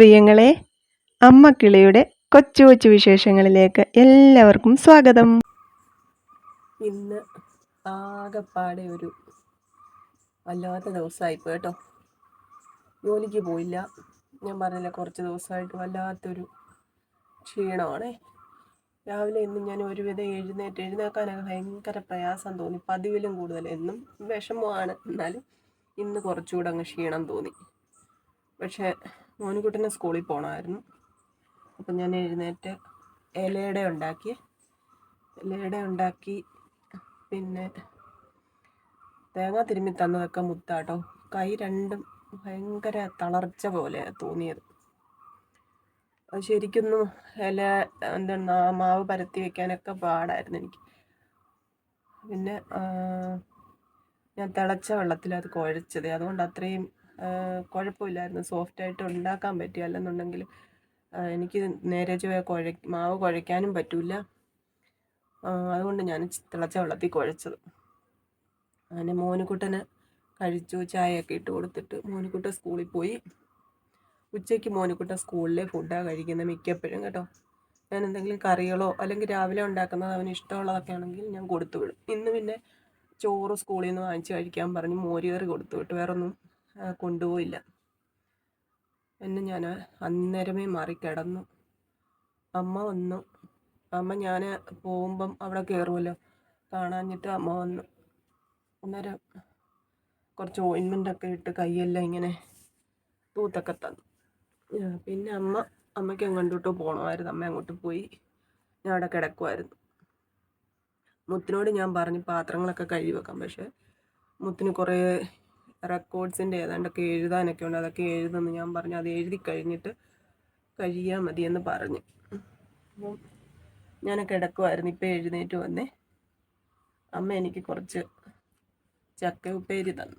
പ്രിയങ്ങളെ അമ്മ കിളിയുടെ കൊച്ചു കൊച്ചു വിശേഷങ്ങളിലേക്ക് എല്ലാവർക്കും സ്വാഗതം. ഇന്ന് ആകെപ്പാടെ ഒരു വല്ലാത്ത ദിവസമായിപ്പോ കേട്ടോ. ജോലിക്ക് പോയില്ല. ഞാൻ പറഞ്ഞില്ല കുറച്ച് ദിവസമായിട്ട് വല്ലാത്തൊരു ക്ഷീണമാണേ. രാവിലെ ഇന്ന് ഞാൻ ഒരുവിധം എഴുന്നേറ്റ് എഴുന്നേക്കാനൊക്കെ ഭയങ്കര പ്രയാസം തോന്നി. പതിവിലും കൂടുതൽ എന്നും വിഷമമാണ്. എന്നാലും ഇന്ന് കുറച്ചുകൂടെ അങ്ങ് ക്ഷീണം തോന്നി. പക്ഷേ മോനുകുട്ടന് സ്കൂളിൽ പോകണമായിരുന്നു അപ്പം ഞാൻ എഴുന്നേറ്റ് ഇലയുടെ ഉണ്ടാക്കി. ഇലയുടെ ഉണ്ടാക്കി. പിന്നെ തേങ്ങ തിരുമ്മി തന്നതൊക്കെ മുത്താട്ടോ. കൈ രണ്ടും ഭയങ്കര തളർച്ച പോലെ തോന്നിയത്. അത് ശരിക്കൊന്നും ഇല എന്താണ് മാവ് പരത്തി വെക്കാനൊക്കെ പാടായിരുന്നു എനിക്ക്. പിന്നെ ഞാൻ തിളച്ച വെള്ളത്തിൽ അത് കുഴച്ചത്. അതുകൊണ്ട് അത്രയും കുഴപ്പമില്ലായിരുന്നു. സോഫ്റ്റായിട്ട് ഉണ്ടാക്കാൻ പറ്റി അല്ലെന്നുണ്ടെങ്കിൽ എനിക്ക് നേരെ ചൊവ്വ കുഴ മാവ് കുഴയ്ക്കാനും പറ്റില്ല അതുകൊണ്ട് ഞാൻ തിളച്ച വെള്ളത്തിൽ കുഴച്ചത്. അങ്ങനെ മോനുകുട്ടന് കഴിച്ചു ചായയൊക്കെ ഇട്ട് കൊടുത്തിട്ട് മോനുകുട്ടൻ സ്കൂളിൽ പോയി. ഉച്ചയ്ക്ക് മോനുകുട്ടൻ സ്കൂളിലെ ഫുഡാണ് കഴിക്കുന്നത് മിക്കപ്പോഴും കേട്ടോ. ഞാൻ എന്തെങ്കിലും കറികളോ അല്ലെങ്കിൽ രാവിലെ ഉണ്ടാക്കുന്നത് അവന് ഇഷ്ടമുള്ളതൊക്കെ ആണെങ്കിൽ ഞാൻ കൊടുത്തു വിടും. ഇന്ന് പിന്നെ ചോറ് സ്കൂളിൽ നിന്ന് വാങ്ങിച്ച് കഴിക്കാൻ പറഞ്ഞ് മോരുകറി കൊടുത്തു വിട്ടു. വേറൊന്നും കൊണ്ടുപോയില്ല. എന്നെ ഞാൻ അന്നേരമേ മാറി കിടന്നു അമ്മ വന്നു. അമ്മ ഞാൻ പോകുമ്പം അവിടെ കയറുമല്ലോ. കാണാഞ്ഞിട്ട് അമ്മ വന്നു. അന്നേരം കുറച്ച് ഓയിൻമെന്റൊക്കെ ഇട്ട് കൈയെല്ലാം ഇങ്ങനെ തൂത്തൊക്കെ തന്നു. പിന്നെ അമ്മ അമ്മയ്ക്ക് എങ്ങോട്ടോ പോകണമായിരുന്നു അമ്മ അങ്ങോട്ട് പോയി. ഞാൻ അവിടെ കിടക്കുമായിരുന്നു. മുത്തിനോട് ഞാൻ പറഞ്ഞു പാത്രങ്ങളൊക്കെ കഴുകി വെക്കാം. പക്ഷേ മുത്തിന് കുറേ റെക്കോർഡ്സിന്റെ ഏതാണ്ടൊക്കെ എഴുതാനൊക്കെ ഉണ്ട്. അതൊക്കെ എഴുതുമെന്ന് ഞാൻ പറഞ്ഞു അത് എഴുതി കഴിഞ്ഞിട്ട് കഴിയാൽ മതിയെന്ന് പറഞ്ഞു. അപ്പം ഞാൻ കിടക്കുമായിരുന്നു ഇപ്പം എഴുന്നേറ്റ് വന്നേ. അമ്മ എനിക്ക് കുറച്ച് ചക്ക ഉപ്പേരി തന്നു.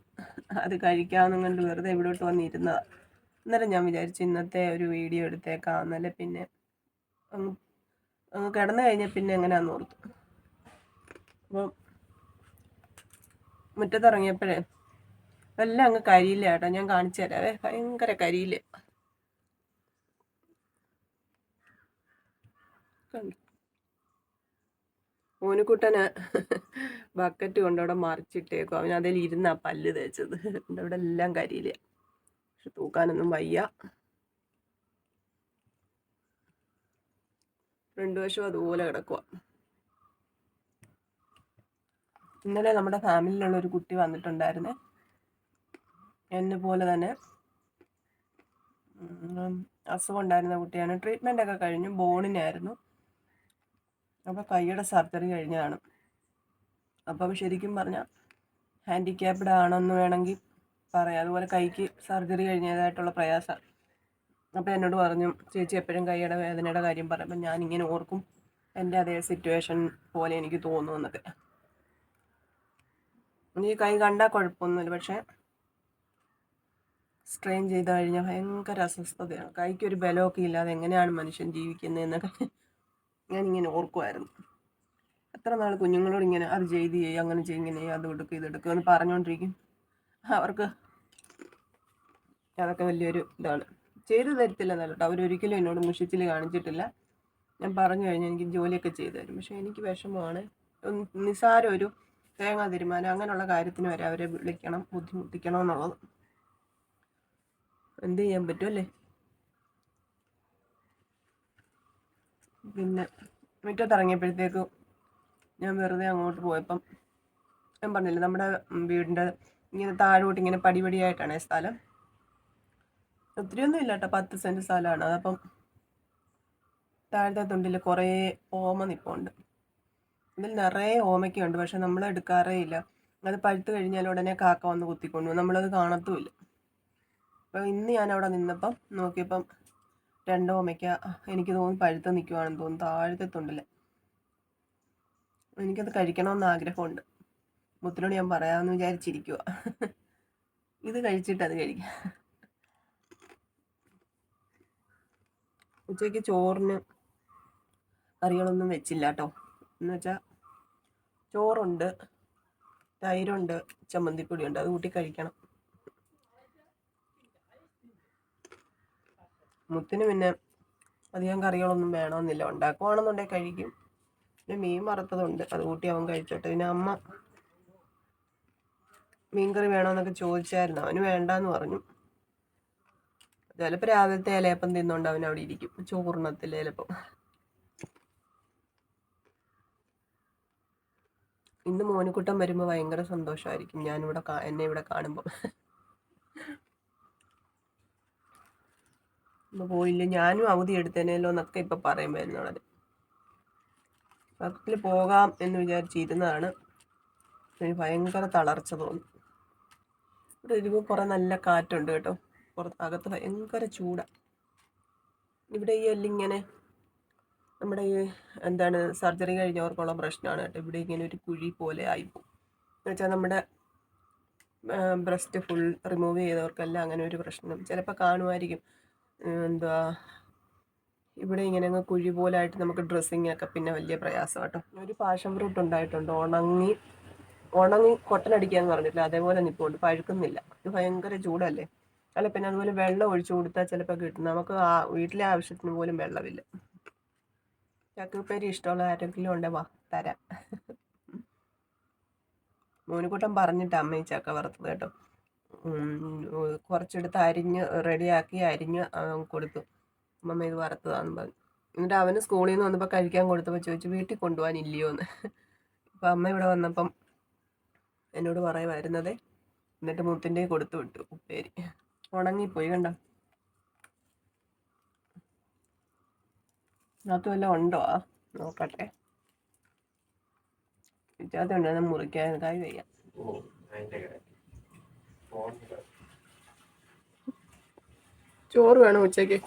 അത് കഴിക്കാമെന്നും കണ്ട് വെറുതെ ഇവിടോട്ട് വന്നിരുന്നതാണ് അന്നേരം ഞാൻ വിചാരിച്ചു ഇന്നത്തെ ഒരു വീഡിയോ എടുത്തേക്കാം എന്നല്ല പിന്നെ അങ്ങ് അങ്ങ് കിടന്നു കഴിഞ്ഞാൽ പിന്നെ എങ്ങനെയാണെന്ന് ഓർത്തു. അപ്പം മുറ്റത്തിറങ്ങിയപ്പോഴേ എല്ലാം അങ്ങ് കരിയില്ല കേട്ടോ. ഞാൻ കാണിച്ചു തരാവേ ഭയങ്കര കരിയില്ല കണ്ടു? ബക്കറ്റ് കൊണ്ട് അവിടെ മറിച്ചിട്ടേക്കും അവൻ അതിൽ ഇരുന്നാ പല്ല് തേച്ചത്. അവിടെ എല്ലാം കരിയില്ല പക്ഷെ തൂക്കാനൊന്നും വയ്യ. രണ്ടു വശവും അതുപോലെ കിടക്കുക ഇന്നലെ നമ്മുടെ ഫാമിലിയിലുള്ള ഒരു കുട്ടി വന്നിട്ടുണ്ടായിരുന്നേ. എന്നെ പോലെ തന്നെ. അസുഖം ഉണ്ടായിരുന്ന കുട്ടിയാണ്. ട്രീറ്റ്മെന്റ് ഒക്കെ കഴിഞ്ഞു. ബോണിനായിരുന്നു അപ്പോൾ കൈയുടെ സർജറി കഴിഞ്ഞതാണ്. അപ്പം ശരിക്കും പറഞ്ഞാൽ ഹാൻഡിക്യാപ്ഡ് ആണെന്ന് വേണമെങ്കിൽ പറയാം. അതുപോലെ കൈക്ക് സർജറി കഴിഞ്ഞതായിട്ടുള്ള പ്രയാസം. അപ്പോൾ എന്നോട് പറഞ്ഞു ചേച്ചി എപ്പോഴും കൈയുടെ വേദനയുടെ കാര്യം പറയുമ്പോൾ ഞാൻ ഇങ്ങനെ ഓർക്കും. എന്റെ അതേ സിറ്റുവേഷൻ പോലെ എനിക്ക് തോന്നുമെന്നൊക്കെ. ഈ കൈ കണ്ടാൽ കുഴപ്പമൊന്നുമില്ല. പക്ഷേ സ്ട്രെയിൻ ചെയ്ത് കഴിഞ്ഞാൽ ഭയങ്കര അസ്വസ്ഥതയാണ്. കൈക്കൊരു ബലമൊക്കെ ഇല്ലാതെ എങ്ങനെയാണ് മനുഷ്യൻ ജീവിക്കുന്നതെന്നൊക്കെ ഞാനിങ്ങനെ ഓർക്കുമായിരുന്നു എത്ര നാൾ കുഞ്ഞുങ്ങളോട് ഇങ്ങനെ അത് ചെയ്ത് ചെയ്യുക അങ്ങനെ ചെയ്യും ഇങ്ങനെ അത് എടുക്കുക ഇത് എടുക്കുക എന്ന് പറഞ്ഞുകൊണ്ടിരിക്കും അവർക്ക് അതൊക്കെ വലിയൊരു ഇതാണ്. ചെയ്തു തരത്തില്ല കേട്ടോ. അവരൊരിക്കലും എന്നോട് മുഷിച്ചിൽ കാണിച്ചിട്ടില്ല. ഞാൻ പറഞ്ഞു കഴിഞ്ഞാൽ എനിക്ക് ജോലിയൊക്കെ ചെയ്തു തരും. പക്ഷേ എനിക്ക് വിഷമമാണ്. നിസ്സാരം ഒരു തേങ്ങ തീരുമാനം അങ്ങനെയുള്ള കാര്യത്തിന് വരെ അവരെ വിളിക്കണം ബുദ്ധിമുട്ടിക്കണം എന്നുള്ളത് എന്ത് ചെയ്യാൻ പറ്റുമല്ലേ പിന്നെ മുറ്റത്ത് ഇറങ്ങിയപ്പോഴത്തേക്ക് ഞാൻ വെറുതെ അങ്ങോട്ട് പോയപ്പം ഞാൻ പറഞ്ഞില്ലേ നമ്മുടെ വീടിന്റെ ഇങ്ങനെ താഴോട്ട് ഇങ്ങനെ പടിപടിയായിട്ടാണ് സ്ഥലം. ഒത്തിരിയൊന്നും ഇല്ല കേട്ടോ പത്ത് സെന്റ് സ്ഥലമാണ്. അതപ്പം താഴത്തെ തുണ്ടിൽ കുറേ ഓമ നിപ്പുണ്ട്. ഇതിൽ നിറയെ ഓമയ്ക്കുണ്ട് പക്ഷെ നമ്മൾ എടുക്കാറേ ഇല്ല. അത് പഴുത്ത് കഴിഞ്ഞാൽ ഉടനെ കാക്ക വന്ന് കുത്തിക്കൊണ്ടു നമ്മളത് കാണത്തുമില്ല. അപ്പോൾ ഇന്ന് ഞാൻ അവിടെ നിന്നപ്പം നോക്കിയപ്പം രണ്ട് ഓമയ്ക്ക എനിക്ക് തോന്നുന്നു പഴുത്ത് നിൽക്കുവാണെന്ന് തോന്നുന്നു താഴത്തെ തുണ്ടിൽ എനിക്കത് കഴിക്കണമെന്ന് ആഗ്രഹമുണ്ട്. മുത്തിനോട് ഞാൻ പറയാമെന്ന് വിചാരിച്ചിരിക്കുക ഇത് കഴിച്ചിട്ട് അത് കഴിക്കാം. ഉച്ചയ്ക്ക് ചോറിന് കറികളൊന്നും വെച്ചില്ല കേട്ടോ. എന്ന് വെച്ചാൽ ചോറുണ്ട് തൈരുണ്ട് ചമ്മന്തിപ്പൊടിയുണ്ട് അത് കൂട്ടി കഴിക്കണം. മുത്തിന് പിന്നെ അധികം കറികളൊന്നും വേണമെന്നില്ല. ഉണ്ടാക്കുവാണെന്നുണ്ടെങ്കിൽ കഴിക്കും. പിന്നെ മീൻ വറുത്തതുണ്ട്. അത് കൂട്ടി അവൻ കഴിച്ചോട്ടെ. പിന്നെ അമ്മ മീൻകറി വേണമെന്നൊക്കെ ചോദിച്ചായിരുന്നു. അവന് വേണ്ടാന്ന് പറഞ്ഞു. ചിലപ്പോൾ രാവിലത്തെ ഇലയപ്പം തിന്നുകൊണ്ട് അവൻ അവിടെ ഇരിക്കും. ചൂർണത്തിൽ ഇലപ്പം ഇന്ന് മോനിക്കുട്ടം വരുമ്പോൾ ഭയങ്കര സന്തോഷമായിരിക്കും. ഞാനിവിടെ എന്നെ ഇവിടെ കാണുമ്പോൾ ഇന്ന് പോയില്ല. ഞാനും അവധി എടുത്തേനല്ലോ എന്നൊക്കെ ഇപ്പൊ പറയുമ്പോ എന്നുള്ളത് പത്തിൽ പോകാം എന്ന് വിചാരിച്ചിരുന്നതാണ്. എനിക്ക് ഭയങ്കര തളർച്ച തോന്നി. ഇവിടെ ഇരുമ്പോൾ കുറെ നല്ല കാറ്റുണ്ട് കേട്ടോ. പുറത്ത് അകത്ത് ഭയങ്കര ചൂടാണ് ഇവിടെ ഈ എല്ലിങ്ങനെ നമ്മുടെ ഈ എന്താണ് സർജറി കഴിഞ്ഞവർക്കുള്ള പ്രശ്നമാണ് കേട്ടോ. ഇവിടെ ഇങ്ങനെ ഒരു കുഴി പോലെ ആയിപ്പോവും. എന്ന് വെച്ചാൽ നമ്മുടെ ബ്രസ്റ്റ് ഫുൾ റിമൂവ് ചെയ്തവർക്കെല്ലാം അങ്ങനെ ഒരു പ്രശ്നം. ചിലപ്പോൾ കാണുമായിരിക്കും. എന്താ ഇവിടെ ഇങ്ങനെ അങ്ങ് കുഴി പോലായിട്ട് നമുക്ക് ഡ്രസ്സിങ് ഒക്കെ പിന്നെ വലിയ പ്രയാസം കേട്ടോ. ഒരു പാഷൻ ഫ്രൂട്ട് ഉണ്ടായിട്ടുണ്ട്. ഉണങ്ങി ഉണങ്ങി കൊട്ടനടിക്കാന്ന് പറഞ്ഞിട്ടില്ല? അതേപോലെ നിൽപ്പുണ്ട് പഴുക്കുന്നില്ല. ഇത് ഭയങ്കര ചൂടല്ലേ? അല്ല പിന്നെ അതുപോലെ വെള്ളം ഒഴിച്ചു കൊടുത്താൽ ചിലപ്പോൾ കിട്ടും. നമുക്ക് ആ വീട്ടിലെ ആവശ്യത്തിന് പോലും വെള്ളമില്ല. ചക്കപ്പേരി ഇഷ്ടമുള്ള ആരെങ്കിലും ഉണ്ട്? വാ തരാം. മോനുകൂട്ടം പറഞ്ഞിട്ട് അമ്മയും ചക്ക വറുത്തത് കേട്ടോ. കുറച്ചെടുത്ത് അരിഞ്ഞ് റെഡിയാക്കി അരിഞ്ഞ് കൊടുത്തു. അമ്മ ഇത് വറുത്തതാണെന്ന് പറഞ്ഞു. എന്നിട്ട് അവന് സ്കൂളിൽ നിന്ന് വന്നപ്പോൾ കഴിക്കാൻ കൊടുത്തപ്പോൾ ചോദിച്ചു വീട്ടിൽ കൊണ്ടുപോകാൻ ഇല്ലയോ എന്ന്. അപ്പം അമ്മ ഇവിടെ വന്നപ്പം എന്നോട് പറയുമായിരുന്നത് എന്നിട്ട് മുത്തിന്റെ കൊടുത്തു വിട്ടു ഉപ്പേരി. ഉണങ്ങിപ്പോയി കണ്ട? അതിനകത്ത് വല്ലതും ഉണ്ടോ? ആ നോക്കട്ടെ. ഉണ്ടെന്ന് മുറിക്കാൻ കായ് വയ്യ. ചോറ് വേണം ഉച്ചയ്ക്ക്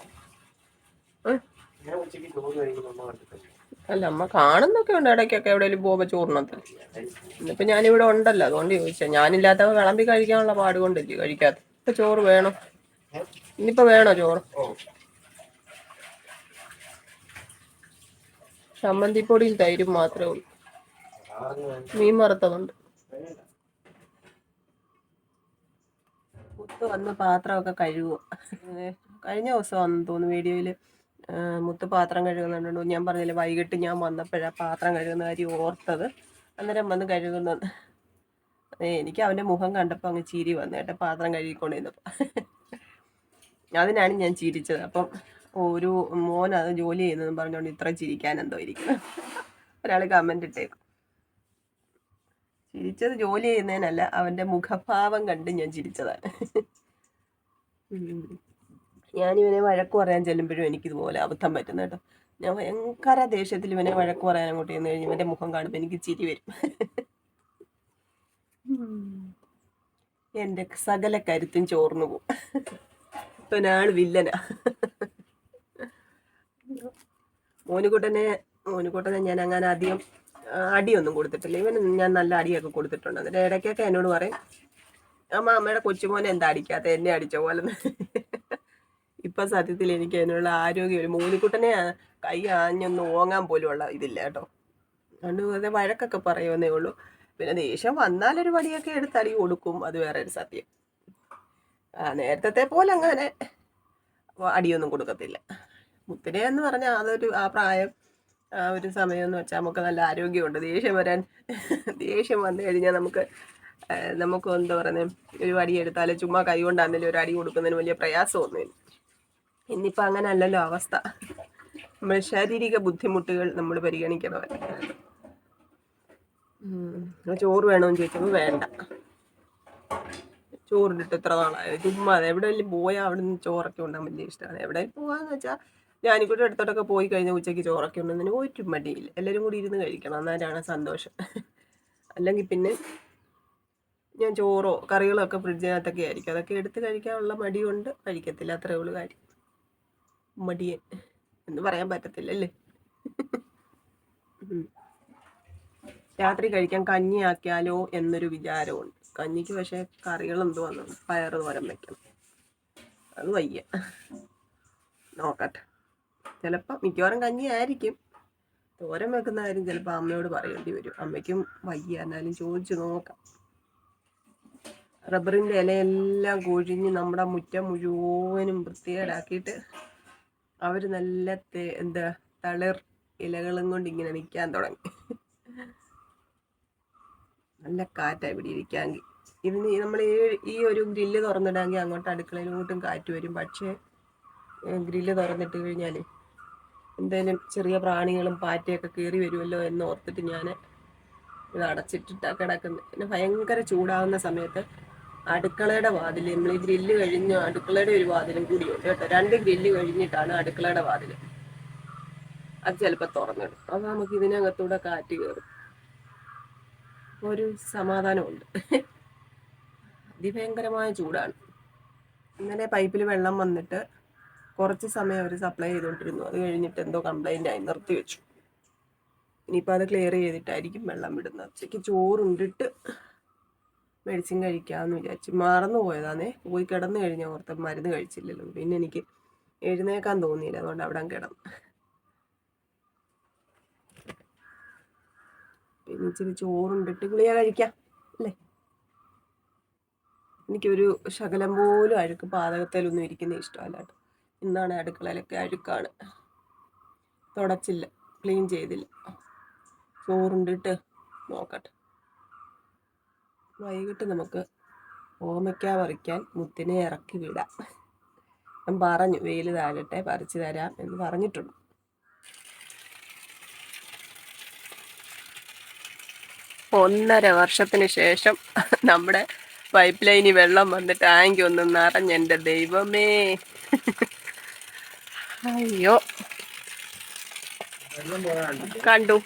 അല്ല അമ്മ കാണുന്നൊക്കെ ഉണ്ട്. ഇടയ്ക്കൊക്കെ എവിടെയെങ്കിലും പോകുമ്പോൾ ചോറിനകത്ത്. ഇന്നിപ്പോൾ ഞാനിവിടെ ഉണ്ടല്ലോ. അതുകൊണ്ട് ചോദിച്ചാൽ ഞാനില്ലാത്തവ വിളമ്പി കഴിക്കാനുള്ള പാട് കൊണ്ടില്ലേ? കഴിക്കാത്ത. ഇപ്പൊ ചോറ് വേണോ? ഇനിയിപ്പോൾ വേണോ ചോറ്? ചമ്മന്തിപ്പൊടിയിൽ ചമ്മന്തിപ്പൊടിയും തൈരും മാത്രമേ ഉള്ളൂ. മീൻ വറുത്തതുണ്ട് വേണ്ട. മുത്ത് വന്ന് പാത്രമൊക്കെ കഴുകും കഴിഞ്ഞ ദിവസം വന്നു തോന്നുന്നു വീഡിയോയിൽ മുത്ത് പാത്രം കഴുകുന്നുണ്ടോ ഞാൻ പറഞ്ഞില്ലേ വൈകിട്ട് ഞാൻ വന്നപ്പോഴാണ് പാത്രം കഴുകുന്ന കാര്യം ഓർത്തത്. അന്നേരം വന്ന് കഴുകുന്നത് എനിക്ക് അവന്റെ മുഖം കണ്ടപ്പോൾ അങ്ങ് ചിരി വന്നു കേട്ടോ പാത്രം കഴുകിക്കൊണ്ടിരുന്നപ്പോൾ അതിനാണ് ഞാൻ ചിരിച്ചത്. അപ്പം ഒരു മോൻ അത് ജോലി ചെയ്യുന്നതെന്ന് പറഞ്ഞുകൊണ്ട് ഇത്ര ചിരിക്കാൻ എന്തോ ഇരിക്കുന്നു. ഒരാൾ കമന്റ് ഇട്ടേക്കും ചിരിച്ചത് ജോലി ചെയ്യുന്നതിനല്ല അവന്റെ മുഖഭാവം കണ്ട് ഞാൻ ചിരിച്ചതാണ്. ഞാനിവനെ വഴക്ക് പറയാൻ ചെല്ലുമ്പോഴും എനിക്കിതുപോലെ അബദ്ധം പറ്റുന്ന കേട്ടോ. ഞാൻ ഭയങ്കര ദേഷ്യത്തിൽ ഇവനെ വഴക്ക് പറയാൻ അങ്ങോട്ട് ചെന്ന് കഴിഞ്ഞ് ഇവന്റെ മുഖം കാണുമ്പോൾ എനിക്ക് ചിരി വരും. എന്റെ സകല കരുത്തും ചോർന്നു പോകും ഇപ്പൊ ഒരാൾ വില്ലനാ. മോനുകുട്ടനെ മോനുകുട്ടനെ ഞാൻ അങ്ങനെ അധികം അടിയൊന്നും കൊടുത്തിട്ടില്ല. ഇവന് ഞാൻ നല്ല അടിയൊക്കെ കൊടുത്തിട്ടുണ്ട്. എന്നിട്ട് ഇടയ്ക്കൊക്കെ എന്നോട് പറയും അമ്മ അമ്മയുടെ കൊച്ചുമോനെ എന്താ അടിക്കാത്ത? എന്നെ അടിച്ച പോലെ ഇപ്പൊ സത്യത്തിൽ എനിക്ക് അതിനുള്ള ആരോഗ്യം ഒരു മൂലിക്കുട്ടനെ കൈ ആഞ്ഞൊന്ന് ഓങ്ങാൻ പോലും ഉള്ള ഇതില്ല കേട്ടോ. അതുകൊണ്ട് വഴക്കൊക്കെ പറയുമെന്നേ ഉള്ളൂ. പിന്നെ ദേഷ്യം വന്നാലൊരു വടിയൊക്കെ എടുത്ത് അടി കൊടുക്കും. അത് വേറെ ഒരു സത്യം. ആ നേരത്തെ പോലെ അങ്ങനെ അടിയൊന്നും കൊടുക്കത്തില്ല. മുത്തിനെ എന്ന് പറഞ്ഞാൽ അതൊരു ആ പ്രായം ആ ഒരു സമയം എന്ന് വെച്ചാൽ നമുക്ക് നല്ല ആരോഗ്യമുണ്ട്. ദേഷ്യം വരാൻ ദേഷ്യം വന്നു കഴിഞ്ഞാൽ നമുക്ക് നമുക്ക് എന്താ പറയുന്നത് ഒരു അടി എടുത്താൽ ചുമ്മാ കൈ കൊണ്ടാണെങ്കിലും ഒരു അടി കൊടുക്കുന്നതിന് വലിയ പ്രയാസം പ്രയാസമൊന്നുമില്ല ഇന്നിപ്പോൾ അങ്ങനെ അല്ലല്ലോ അവസ്ഥ. നമ്മൾ ശാരീരിക ബുദ്ധിമുട്ടുകൾ നമ്മൾ പരിഗണിക്കണമല്ലോ ഉം. ചോറ് വേണമെന്ന് ചോദിച്ചപ്പോൾ വേണ്ട. ചോറിട്ടിട്ട് എത്ര നാളായത് ചുമ്മാ എവിടെ എവിടെയെങ്കിലും പോയാൽ അവിടെ നിന്ന് ചോറൊക്കെ ഉണ്ടാകാൻ വലിയ ഇഷ്ടമാണ് എവിടെ പോകാന്ന് വെച്ചാൽ ഞാനിക്കൂടെ അടുത്തോട്ടൊക്കെ പോയി കഴിഞ്ഞാൽ ഉച്ചയ്ക്ക് ചോറൊക്കെ ഉണ്ടെന്നതിന് ഒരു മടിയില്ല. എല്ലാവരും കൂടി ഇരുന്ന് കഴിക്കണം. എന്നാലാണ് സന്തോഷം. അല്ലെങ്കിൽ പിന്നെ ഞാൻ ചോറോ കറികളോ ഒക്കെ ഫ്രിഡ്ജിനകത്തൊക്കെ ആയിരിക്കും. അതൊക്കെ എടുത്ത് കഴിക്കാനുള്ള മടിയുണ്ട്. കഴിക്കത്തില്ല അത്രേ ഉള്ളൂ കാര്യം. മടിയൻ എന്ന് പറയാൻ പറ്റത്തില്ല അല്ലേ? രാത്രി കഴിക്കാൻ കഞ്ഞി ആക്കിയാലോ എന്നൊരു വിചാരമുണ്ട്. കഞ്ഞിക്ക് പക്ഷേ കറികൾ എന്തോ വന്നു പയറ് തോരം വെക്കണം. അത് വയ്യ. നോക്കട്ടെ. ചിലപ്പോൾ മിക്കവാറും കഞ്ഞി ആയിരിക്കും. തോരൻ വെക്കുന്ന കാര്യം ചിലപ്പോൾ അമ്മയോട് പറയേണ്ടി വരും. അമ്മയ്ക്കും വയ്യ. എന്നാലും ചോദിച്ചു നോക്കാം. റബ്ബറിന്റെ ഇലയെല്ലാം കൊഴിഞ്ഞ് നമ്മുടെ മുറ്റം മുഴുവനും വൃത്തികേടാക്കിയിട്ട് അവർ നല്ല എന്താ തളിർ ഇലകളും കൊണ്ട് ഇങ്ങനെ നിൽക്കാൻ തുടങ്ങി. നല്ല കാറ്റാണ് ഇവിടെ ഇരിക്കാമെങ്കിൽ ഇതിന് നമ്മൾ ഈ ഈ ഒരു ഗ്രില്ല് തുറന്നിടാമെങ്കിൽ അങ്ങോട്ട് അടുക്കളയിലോട്ടും കാറ്റ് വരും. പക്ഷേ ഗ്രില്ല് തുറന്നിട്ട് കഴിഞ്ഞാൽ എന്തായാലും ചെറിയ പ്രാണികളും പാറ്റയൊക്കെ കയറി വരുമല്ലോ എന്ന് ഓർത്തിട്ട് ഞാൻ ഇത് അടച്ചിട്ടിട്ട് കിടക്കുന്നത് പിന്നെ ഭയങ്കര ചൂടാവുന്ന സമയത്ത് അടുക്കളയുടെ വാതിൽ നമ്മൾ ഈ ഗ്രില്ല് കഴിഞ്ഞ് അടുക്കളയുടെ ഒരു വാതിലും കൂടിയുണ്ട് കേട്ടോ. രണ്ട് ഗ്രില്ല് കഴിഞ്ഞിട്ടാണ് അടുക്കളയുടെ വാതിൽ അത് ചിലപ്പോൾ തുറന്നിടും. അപ്പോൾ നമുക്ക് ഇതിനകത്തൂടെ കാറ്റ് കയറും. ഒരു സമാധാനമുണ്ട്. അതിഭയങ്കരമായ ചൂടാണ്. ഇന്നലെ പൈപ്പിൽ വെള്ളം വന്നിട്ട് കുറച്ച് സമയം അവർ സപ്ലൈ ചെയ്തുകൊണ്ടിരുന്നു അത് കഴിഞ്ഞിട്ട് എന്തോ കംപ്ലൈന്റ് ആയി. നിർത്തി വെച്ചു. ഇനിയിപ്പോൾ അത് ക്ലിയർ ചെയ്തിട്ടായിരിക്കും വെള്ളം വിടുന്നത്. ഉച്ചയ്ക്ക് ചോറുണ്ടിട്ട് മെഡിസിൻ കഴിക്കാമെന്ന് വിചാരിച്ചു മറന്നു പോയതാണേ പോയി കിടന്നു കഴിഞ്ഞാൽ ഓർത്ത മരുന്ന് കഴിച്ചില്ലല്ലോ. പിന്നെ എനിക്ക് എഴുന്നേക്കാൻ തോന്നിയില്ല. അതുകൊണ്ട് അവിടെ കിടന്നു. പിന്നെ ഇച്ചിരി ചോറുണ്ടിട്ട് ഗുളിക കഴിക്കാം അല്ലേ? എനിക്കൊരു ശകലം പോലും അഴുക്ക് പാതകത്തിലൊന്നും ഇരിക്കുന്ന ഇഷ്ടമല്ല ഇന്നാണ് അടുക്കളയിലൊക്കെ അഴുക്കാണ്. തുടച്ചില്ല. ക്ലീൻ ചെയ്തില്ല. ചോറുണ്ടിട്ട് നോക്കട്ടെ. വൈകിട്ട് നമുക്ക് ഓമയ്ക്ക പറിക്കാൻ മുത്തിനെ ഇറക്കി വിടാം. ഞാൻ പറഞ്ഞു വെയിൽ താഴട്ടെ പറിച്ചു തരാം എന്ന് പറഞ്ഞിട്ടുണ്ട്. ഒന്നര വർഷത്തിന് ശേഷം നമ്മുടെ പൈപ്പ് ലൈനിൽ വെള്ളം വന്ന് ടാങ്ക് ഒന്ന് നിറഞ്ഞെന്റെ ദൈവമേ. അയ്യോ. കണ്ടു.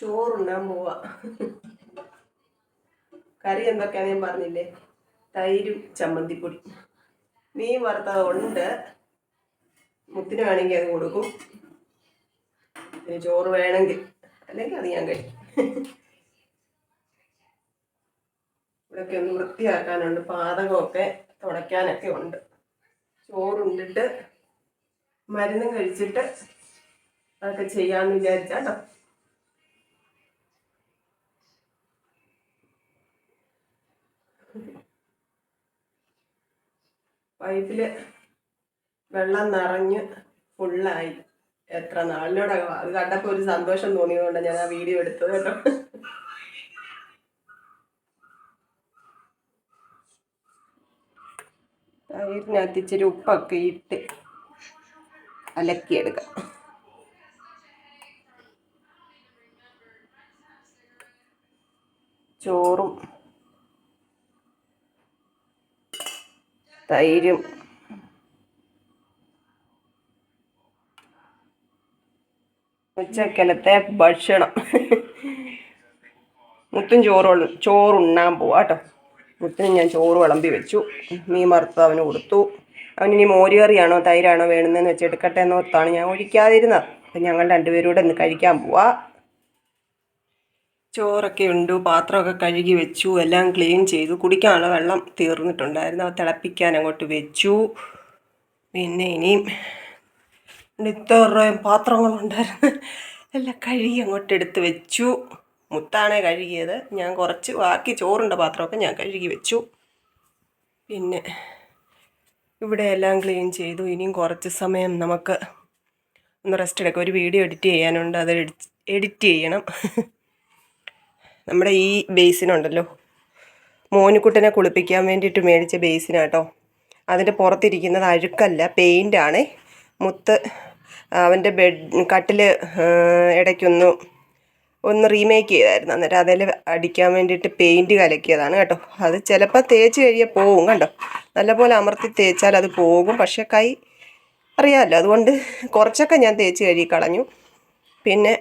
ചോറുണ്ണാൻ പോവാ. കറി എന്തൊക്കെയാന്ന് ഞാൻ പറഞ്ഞില്ലേ? തൈരും ചമ്മന്തിപ്പൊടി. മീൻ വറുത്തത് ഉണ്ട്. മുത്തിന് വേണമെങ്കിൽ അത് കൊടുക്കും. പിന്നെ ചോറ് വേണമെങ്കിൽ. അല്ലെങ്കിൽ അത് ഞാൻ കഴിക്കും. ഇവിടെയൊക്കെ ഒന്ന് വൃത്തിയാക്കാനുണ്ട്. പാതകമൊക്കെ തുടയ്ക്കാനൊക്കെ ഉണ്ട്. ചോറുണ്ടിട്ട് മരുന്നും കഴിച്ചിട്ട് അതൊക്കെ ചെയ്യാമെന്ന് വിചാരിച്ചാട്ടോ പൈപ്പിൽ വെള്ളം നിറഞ്ഞ് ഫുള്ളായി. എത്ര നാളിലൂടെ? അത് കണ്ടപ്പോൾ ഒരു സന്തോഷം തോന്നിയതുകൊണ്ട് ഞാൻ ആ വീഡിയോ എടുത്തത് കേട്ടോ. തൈരിനകത്ത് ഇച്ചിരി ഉപ്പൊക്കെ ഇട്ട് അലക്കിയെടുക്കാം. ചോറും തൈരും ഉച്ചക്കലത്തെ ഭക്ഷണം. മുത്തും ചോറുള്ള ചോറുണ്ണാൻ പോവാ കേട്ടോ ഞാൻ ചോറ് വിളമ്പി വെച്ചു. മീൻ വറുത്ത് അവന് കൊടുത്തു അവനിനി മോരുകറിയാണോ തൈരാണോ വേണമെന്ന് വെച്ച് എടുക്കട്ടെ എന്നോർത്താണ് ഞാൻ ഒഴിക്കാതിരുന്നത്. അപ്പം ഞങ്ങൾ രണ്ടുപേരും കൂടെ ഇന്ന് കഴിക്കാൻ പോവാ. ചോറൊക്കെ ഉണ്ട് പാത്രമൊക്കെ കഴുകി വെച്ചു എല്ലാം ക്ലീൻ ചെയ്തു. കുടിക്കാനുള്ള വെള്ളം തീർന്നിട്ടുണ്ടായിരുന്നു. അത് തിളപ്പിക്കാൻ അങ്ങോട്ട് വെച്ചു. പിന്നെ ഇനിയും ഇത്രയും പാത്രങ്ങളുണ്ടായിരുന്നു. എല്ലാം കഴുകി അങ്ങോട്ട് എടുത്ത് വെച്ചു. മുത്താണ് കഴുകിയത്. ഞാൻ കുറച്ച് ബാക്കി ചോറിന്റെ പാത്രമൊക്കെ ഞാൻ കഴുകി വെച്ചു. പിന്നെ ഇവിടെ എല്ലാം ക്ലീൻ ചെയ്തു. ഇനിയും കുറച്ച് സമയം നമുക്ക് ഒന്ന് റെസ്റ്റ് എടുക്കാം. ഒരു വീഡിയോ എഡിറ്റ് ചെയ്യാനുണ്ട്. അത് എഡിറ്റ് ചെയ്യണം. നമ്മുടെ ഈ ബേസിനുണ്ടല്ലോ മോനുക്കുട്ടനെ കുളിപ്പിക്കാൻ വേണ്ടിയിട്ട് മേടിച്ച ബേസിനാട്ടോ അതിന്റെ പുറത്തിരിക്കുന്നത് അഴുക്കല്ല പെയിന്റാണ് മുത്ത് അവന്റെ ബെഡ് കട്ടിൽ ഇടയ്ക്കൊന്ന് ഒന്ന് റീമേക്ക് ചെയ്തായിരുന്നു. അന്നേരം അതിൽ അടിക്കാൻ വേണ്ടിയിട്ട് പെയിന്റ് കലക്കിയതാണ് കേട്ടോ. അത് ചിലപ്പോൾ തേച്ച് കഴിയാൽ പോകും കണ്ടോ. നല്ലപോലെ അമർത്തി തേച്ചാൽ അത് പോകും. പക്ഷേ കൈ അറിയാമല്ലോ. അതുകൊണ്ട് കുറച്ചൊക്കെ ഞാൻ തേച്ച് കഴുകി കളഞ്ഞു. പിന്നെ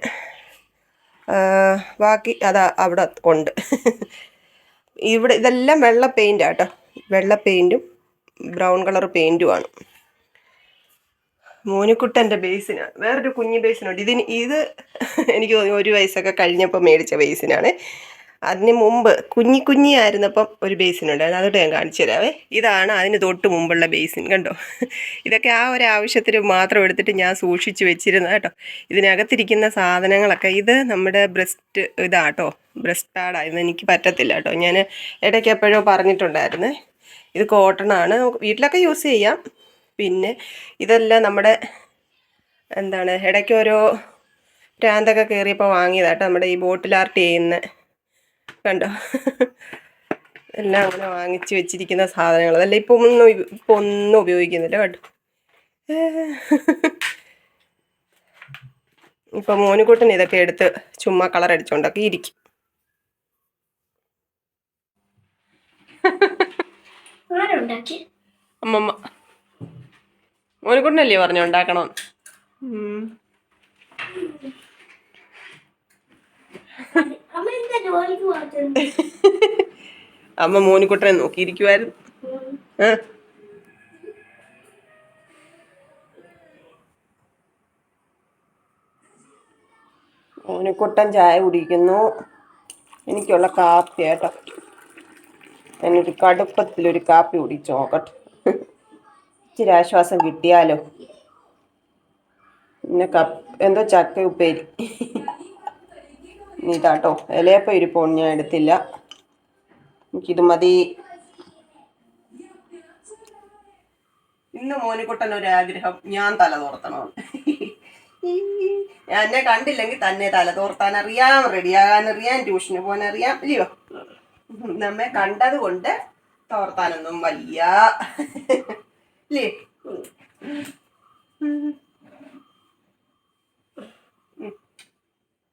ബാക്കി അതാ അവിടെ ഉണ്ട്. ഇവിടെ ഇതെല്ലാം വെള്ള പെയിന്റാണ് കേട്ടോ. വെള്ള പെയിന്റും ബ്രൗൺ കളർ പെയിന്റുമാണ് മോനുക്കുട്ടന്റെ ബേസിനാണ് വേറൊരു കുഞ്ഞു ബേസിനുണ്ട്. ഇതിന് ഇത് എനിക്ക് തോന്നി ഒരു വയസ്സൊക്കെ കഴിഞ്ഞപ്പോൾ മേടിച്ച ബേസിനാണ്. അതിന് മുമ്പ് കുഞ്ഞി കുഞ്ഞി ആയിരുന്നപ്പം ഒരു ബേസിനുണ്ടായിരുന്നു. അതോട്ട് ഞാൻ കാണിച്ചു തരാവേ. ഇതാണ് അതിന് തൊട്ട് മുമ്പുള്ള ബേസിൻ. കണ്ടോ? ഇതൊക്കെ ആ ഒരു ആവശ്യത്തിന് മാത്രം എടുത്തിട്ട് ഞാൻ സൂക്ഷിച്ചു വെച്ചിരുന്ന കേട്ടോ. ഇതിനകത്തിരിക്കുന്ന സാധനങ്ങളൊക്കെ ഇത് നമ്മുടെ ബ്രസ്റ്റ് ഇതാട്ടോ. ബ്രസ്റ്റ് പാഡായിരുന്നു എനിക്ക് പറ്റത്തില്ല കേട്ടോ. ഞാൻ ഇടയ്ക്ക് എപ്പോഴോ പറഞ്ഞിട്ടുണ്ടായിരുന്നു. ഇത് കോട്ടൺ ആണ്. വീട്ടിലൊക്കെ യൂസ് ചെയ്യാം. പിന്നെ ഇതെല്ലാം നമ്മുടെ എന്താണ് ഇടയ്ക്ക് ഓരോ പ്രാന്തൊക്കെ കയറിയപ്പോൾ വാങ്ങിയതാട്ടോ നമ്മുടെ ഈ ബോട്ടിൽ ആർട്ട് ചെയ്യുന്ന. കണ്ടോ? എല്ലാം അങ്ങനെ വാങ്ങിച്ച് വെച്ചിരിക്കുന്ന സാധനങ്ങൾ. അതല്ല ഇപ്പോൾ ഒന്നും ഇപ്പോൾ ഒന്നും ഉപയോഗിക്കുന്നില്ല കേട്ടോ. ഇപ്പം മോനുകുട്ടൻ ഇതൊക്കെ എടുത്ത് ചുമ്മാ കളർ അടിച്ചുകൊണ്ടൊക്കെ ഇരിക്കും. ആരുണ്ടാക്കി അമ്മമ്മ. മോനുകുട്ടനല്ലേ പറഞ്ഞു ഉണ്ടാക്കണം? അമ്മ മോനിക്കുട്ടനെ നോക്കിയിരിക്കുവായിരുന്നു. ആ മോനുകുട്ടൻ ചായ കുടിക്കുന്നു. എനിക്കുള്ള കാപ്പി കേട്ടോ ഞാനൊരു കടുപ്പത്തിലൊരു കാപ്പി കുടിച്ചു നോക്കട്ടെ ഇച്ചിരി ആശ്വാസം കിട്ടിയാലോ? പിന്നെ കപ്പ് എന്തോ ചക്ക ഉപ്പേരി. ഇതാട്ടോ. ഇലയപ്പം ഇരിപ്പോൾ ഞാൻ എടുത്തില്ല. എനിക്കിത് മതി. ഇന്ന് മോനിക്കുട്ടൻ ഒരു ആഗ്രഹം ഞാൻ തല തോർത്തണം. എന്നെ കണ്ടില്ലെങ്കിൽ തന്നെ തല തോർത്താൻ അറിയാം റെഡിയാകാൻ അറിയാം ട്യൂഷന് പോകാൻ അറിയാം ഇല്ലയോ? നമ്മെ കണ്ടത് കൊണ്ട് തോർത്താനൊന്നും വയ്യ. ഇല്ലേ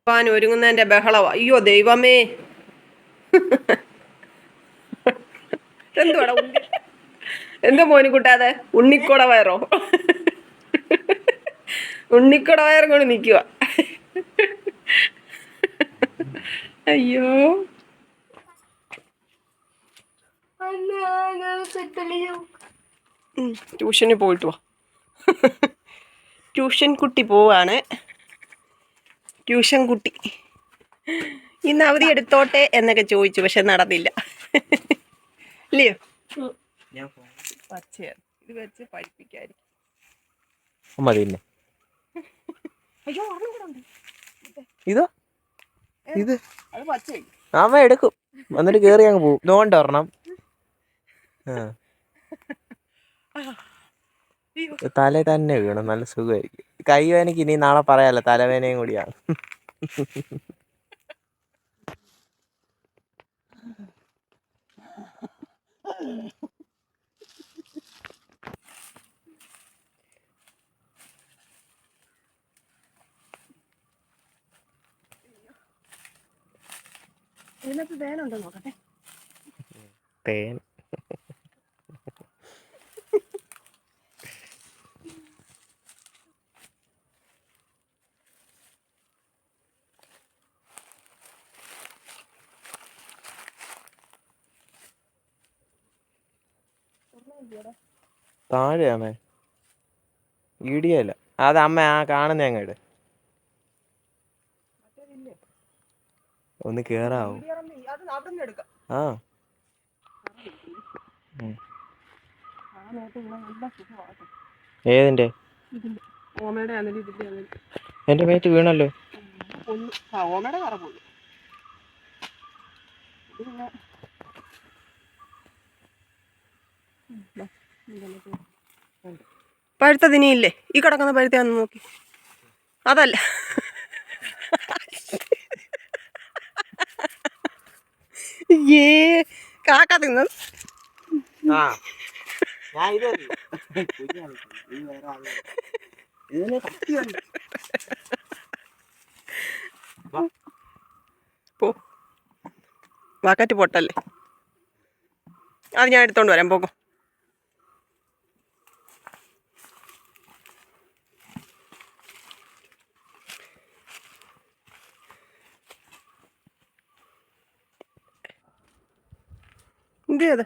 പാൻ ഒരുങ്ങുന്നതിന്റെ ബഹളവ അയ്യോ ദൈവമേ. എന്തുവാടാ എന്താ എന്താ കൂട്ടാതെ ഉണ്ണിക്കുട വയറോ? ഉണ്ണിക്കുട വയറും കൊണ്ട് നിൽക്കുക അയ്യോ ഉം, ട്യൂഷന് പോയിട്ട് വാ. ട്യൂഷൻ കുട്ടി പോവാണ്. ട്യൂഷൻ കുട്ടി. ഇന്ന് അവധി എടുത്തോട്ടെ എന്നൊക്കെ ചോദിച്ചു പക്ഷെ നടന്നില്ല. ഇല്ലയോ? പച്ചയാണ് ഇത് വെച്ച് പഠിപ്പിക്കായിരിക്കും മതി പിന്നെ. അയ്യോ ഇതോ? ഇത്? അമ്മ എടുക്കും. എന്നിട്ട് കേറി അങ്ങ് പോകും നോണ്ട് ഒരെണ്ണം. ആ. തല തന്നെ വീണം. നല്ല സുഖമായിരിക്കും. കൈവേനയ്ക്ക് ഇനി നാളെ പറയാലോ. തലവേനയും കൂടിയാണ്. ഇതിനകത്ത് തേനുണ്ടോ നോക്കട്ടെ? തേൻ. താഴെയാണേ. ഇടിയല്ല. അത് അമ്മ ആ കാണുന്ന അങ്ങോട്ട് ഒന്ന് കേറാവോ. ആ. ഏതിന്റെ? എന്റെ മേത്ത് വീണല്ലോ. ഓമയുടെ കറ പോയി ഇത് പിന്നെ ഉം, ദാ, ഇതിനകത്ത് ഉണ്ട്. പഴുത്തത് ഇനിയില്ലേ ഈ കിടക്കുന്ന പഴുത്തയാന്ന് നോക്കി അതല്ല ഏ കാക്ക തിന്നത് പോ. വാക്കറ്റ് പൊട്ടല്ലേ? അത് ഞാൻ എടുത്തോണ്ട് വരാം പോകും എന്ത് ചെയ്ത്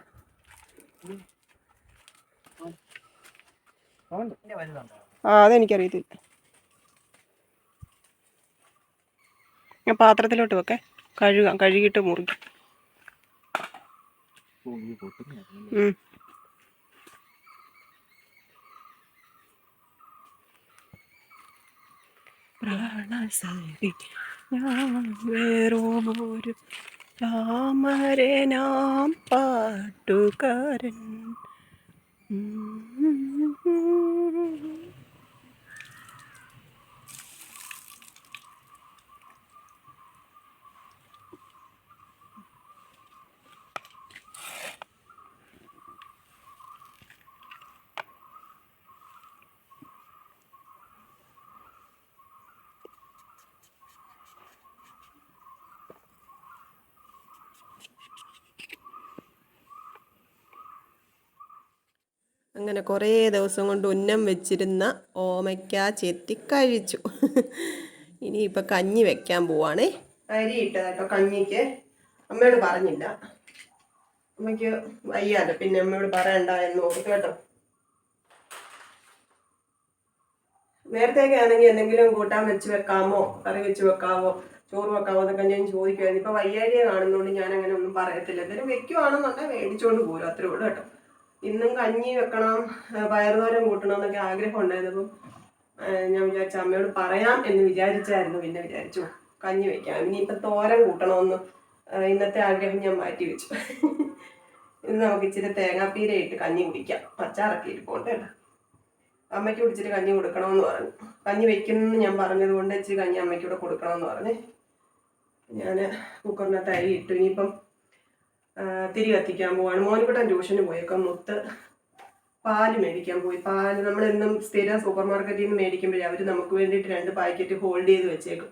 ആ അതെനിക്കറിയത്തില്ല. ഞാൻ പാത്രത്തിലോട്ട് വെക്കേ. കഴുകാം കഴുകിയിട്ട് മുറിക്കും. ഉം. പ്രാണസഖി ഞാൻ വേറൊരു രാമരനാം പാട്ടുകാരൻ. അങ്ങനെ കുറേ ദിവസം കൊണ്ട് ഉന്നം വെച്ചിരുന്ന ഓമയ്ക്ക ചെത്തി കഴിച്ചു. ഇനിയിപ്പോൾ കഞ്ഞി വെക്കാൻ പോവാണേ. അരി ഇട്ടതാട്ടോ കഞ്ഞിക്ക്. അമ്മയോട് പറഞ്ഞില്ല. അമ്മയ്ക്ക് വയ്യാതെ പിന്നെ അമ്മയോട് പറയണ്ട എന്ന് ഓർത്തു കേട്ടോ. നേരത്തേക്ക് ആണെങ്കിൽ എന്തെങ്കിലും കൂട്ടാൻ വെച്ച് വെക്കാമോ? കറി വെച്ച് വെക്കാമോ ചോറ് വെക്കാമോ എന്നൊക്കെ ഞാൻ ചോദിക്കുമായിരുന്നു ഇപ്പൊ വയ്യാഴിയെ കാണുന്നതുകൊണ്ട് ഞാൻ അങ്ങനെ ഒന്നും പറയത്തില്ല. എന്തെങ്കിലും വെക്കുവാണെന്നുണ്ടെങ്കിൽ മേടിച്ചോണ്ട് പോരും. അത്രേ കേട്ടോ. ഇന്നും കഞ്ഞി വെക്കണം പയറുതോരം കൂട്ടണം എന്നൊക്കെ ആഗ്രഹം ഉണ്ടായിരുന്നപ്പം ഞാൻ വിചാരിച്ച അമ്മയോട് പറയാം എന്ന് വിചാരിച്ചായിരുന്നു. പിന്നെ വിചാരിച്ചു കഞ്ഞി വെക്കാം. ഇനിയിപ്പോൾ തോരൻ കൂട്ടണമെന്ന് ഇന്നത്തെ ആഗ്രഹം ഞാൻ മാറ്റി വെച്ചു. ഇന്ന് നമുക്ക് ഇച്ചിരി തേങ്ങാപ്പീര ഇട്ട് കഞ്ഞി കുടിക്കാം. അച്ചാറൊക്കെ ഇരിപ്പുണ്ട് അമ്മയ്ക്ക് കുടിച്ചിട്ട് കഞ്ഞി കൊടുക്കണമെന്ന് പറഞ്ഞു. കഞ്ഞി വെക്കുമെന്ന് ഞാൻ പറഞ്ഞത് കൊണ്ട് ഇച്ചിരി കഞ്ഞി അമ്മയ്ക്കൂടെ കൊടുക്കണമെന്ന് പറഞ്ഞ്. ഞാൻ കുക്കറിനകത്ത് അരി ഇട്ടു. ഇനിയിപ്പം തിരി കത്തിക്കാൻ പോവാണ്. മോനിക്കുട്ടൻ ട്യൂഷന് പോയേക്കാം മുത്ത് പാൽ മേടിക്കാൻ പോയി. പാൽ നമ്മളെന്നും സ്ഥിരം സൂപ്പർ മാർക്കറ്റിൽ നിന്ന് മേടിക്കുമ്പോഴേ അവർ നമുക്ക് വേണ്ടിയിട്ട് രണ്ട് പാക്കറ്റ് ഹോൾഡ് ചെയ്ത് വെച്ചേക്കും.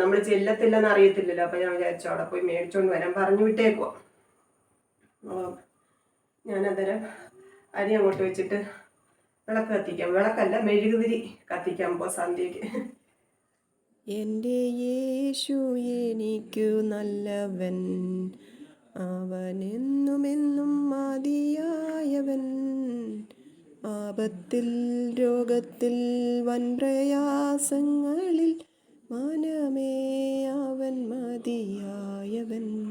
നമ്മൾ ചെല്ലത്തില്ലെന്ന് അറിയത്തില്ലല്ലോ. അപ്പം ഞാൻ വിചാരിച്ചു അവിടെ പോയി മേടിച്ചോണ്ട് വരാൻ പറഞ്ഞു വിട്ടേക്കുവാ. ഞാനന്നേരം അരി അങ്ങോട്ട് വെച്ചിട്ട് വിളക്ക് കത്തിക്കാം. വിളക്കല്ല മെഴുകുതിരി കത്തിക്കാൻ പോ സന്ധ്യയ്ക്ക്. എന്റെ യേശു എനിക്കു നല്ലവൻ. അവനെന്നുമെന്നും മതിയായവൻ. ആപത്തിൽ രോഗത്തിൽ വൻ പ്രയാസങ്ങളിൽ മനമേ അവൻ മതിയായവൻ.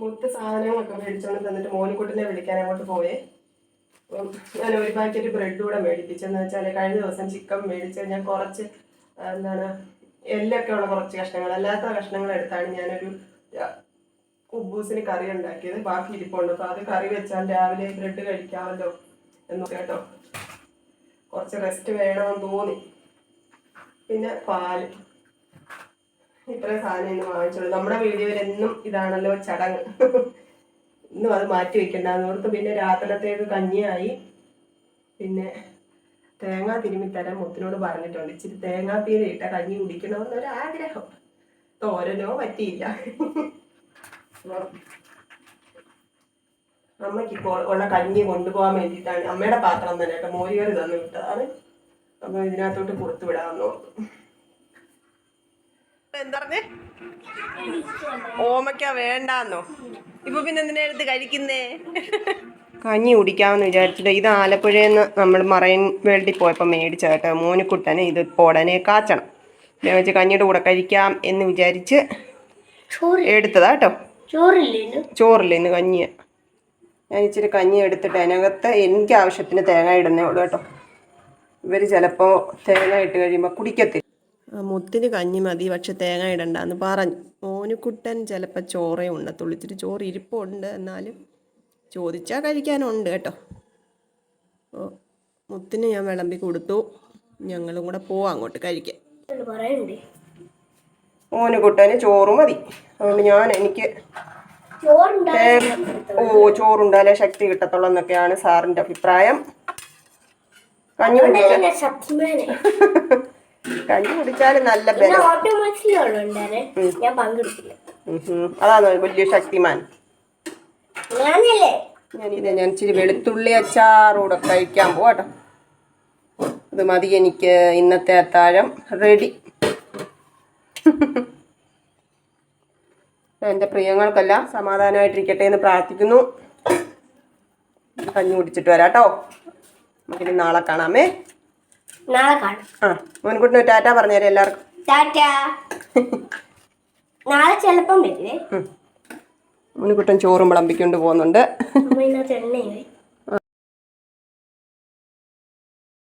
മുത്ത് സാധനങ്ങളൊക്കെ മേടിച്ചോണ്ട് തന്നിട്ട് മോനിക്കുട്ടിനെ വിളിക്കാൻ അങ്ങോട്ട് പോയേ. അപ്പം ഞാൻ ഒരു പാക്കറ്റ് ബ്രെഡ് കൂടെ മേടിപ്പിച്ചെന്ന് വെച്ചാൽ കഴിഞ്ഞ ദിവസം ചിക്കൻ മേടിച്ച് ഞാൻ കുറച്ച് എന്താണ് എല്ലൊക്കെ ഉള്ള കുറച്ച് കഷ്ണങ്ങൾ അല്ലാത്ത കഷ്ണങ്ങൾ എടുത്താണ് ഞാനൊരു കുബൂസിന് കറി ഉണ്ടാക്കിയത്. ബാക്കി ഇരിപ്പുണ്ട്. അപ്പോൾ അത് കറി വെച്ചാൽ രാവിലെ ബ്രെഡ് കഴിക്കാമല്ലോ എന്ന് കേട്ടോ. കുറച്ച് റെസ്റ്റ് വേണമെന്ന് തോന്നി. പിന്നെ പാൽ. ഇത്രയും സാധനം ഇന്ന് വാങ്ങിച്ചോളൂ. നമ്മുടെ വീഡിയോ എന്നും ഇതാണല്ലോ ചടങ്ങ്. ഇന്നും അത് മാറ്റി വെക്കണ്ടെന്ന് ഓർത്ത് പിന്നെ രാത്രിലത്തേക്ക് കഞ്ഞിയായി. പിന്നെ തേങ്ങ തിരുമ്മി തരാൻ മുത്തിനോട് പറഞ്ഞിട്ടുണ്ട്. ഇച്ചിരി തേങ്ങാപ്പീര ഇട്ട കഞ്ഞി കുടിക്കണമെന്നൊരു ആഗ്രഹം തോരനോ പറ്റിയില്ല. അപ്പം അമ്മയ്ക്ക് ഉള്ള കഞ്ഞി കൊണ്ടുപോകാൻ വേണ്ടിയിട്ടാണ്. അമ്മയുടെ പാത്രം തന്നെ കേട്ടോ. മോരുകറി തന്നു വിട്ടതാണ്. അപ്പോൾ ഇതിനകത്തോട്ട് കൊടുത്തു വിടാമെന്ന് ഓർത്തു. എന്തറിഞ്ഞേ ഓമയ്ക്ക വേണ്ടാന്നോ. ഇപ്പൊ പിന്നെ എന്തിനാ എടുത്ത് കഴിക്കുന്നേ? കഞ്ഞി കുടിക്കാമെന്ന് വിചാരിച്ചിട്ട് ഇത് ആലപ്പുഴയിൽ നിന്ന് നമ്മൾ മറൈൻ വേൾഡിൽ പോയപ്പോൾ മേടിച്ച കേട്ടോ. മോനിക്കുട്ടനെ ഇത് പോടനെ കാച്ചണം. ഞാൻ വെച്ച് കഞ്ഞിയുടെ കൂടെ കഴിക്കാം എന്ന് വിചാരിച്ച് ചോറ് എടുത്തതാ കേട്ടോ. ചോറില്ല ഇന്ന് കഞ്ഞി ഞാൻ ഇച്ചിരി കഞ്ഞി എടുത്തിട്ട് അതിനകത്ത് എനിക്ക് ആവശ്യത്തിന് തേങ്ങ ഇടുന്നേ ഉള്ളൂ കേട്ടോ. ഇവർ ചിലപ്പോൾ തേങ്ങ ഇട്ട് കഴിയുമ്പോൾ കുടിക്കത്തില്ല. മുത്തിന് കഞ്ഞി മതി പക്ഷെ തേങ്ങ ഇടണ്ടെന്ന് പറഞ്ഞു. മോനുക്കുട്ടൻ ചിലപ്പോൾ ചോറേ ഉണ്ണത്തുള്ളൂ ഇത്തിരി ചോറ് ഇരിപ്പുണ്ട് എന്നാലും ചോദിച്ചാൽ കഴിക്കാനുണ്ട് കേട്ടോ. ഓ മുത്തിന് ഞാൻ വിളമ്പി കൊടുത്തു. ഞങ്ങളും കൂടെ പോവാം അങ്ങോട്ട് കഴിക്കാൻ പറയണ്ടേ? മോനുകുട്ടന് ചോറ് മതി. അതുകൊണ്ട് ഞാൻ എനിക്ക് ഓ ചോറുണ്ടാലേ ശക്തി കിട്ടത്തുള്ളൂ എന്നൊക്കെയാണ് സാറിന്റെ അഭിപ്രായം. കഞ്ഞി കഞ്ഞി കുടിച്ചാൽ നല്ല ഞാൻ പങ്കെടുത്തില്ല. അതാണ് വലിയ ശക്തിമാൻ. ഞാനിത് ഞാൻ ഇച്ചിരി വെളുത്തുള്ളി അച്ചാറൂടെ കഴിക്കാൻ പോവാട്ടോ ഇത് മതി എനിക്ക് ഇന്നത്തെ അത്താഴം റെഡി എന്റെ പ്രിയങ്ങൾക്കെല്ലാം സമാധാനമായിട്ടിരിക്കട്ടെ എന്ന് പ്രാർത്ഥിക്കുന്നു. കഞ്ഞി കുടിച്ചിട്ട് വരാട്ടോ. നമുക്കിനി നാളെ കാണാമേ. നാളെ കാണാം. ആ മോൻകുട്ടിന് ടാറ്റ പറഞ്ഞുതരാം എല്ലാവർക്കും. ടാറ്റാ. നാളെ ചിലപ്പം വരുവേ. ഉണ്ണിക്കുട്ടൻ ചോറും വിളമ്പിക്കൊണ്ട് പോകുന്നുണ്ട്. എണ്ണയായി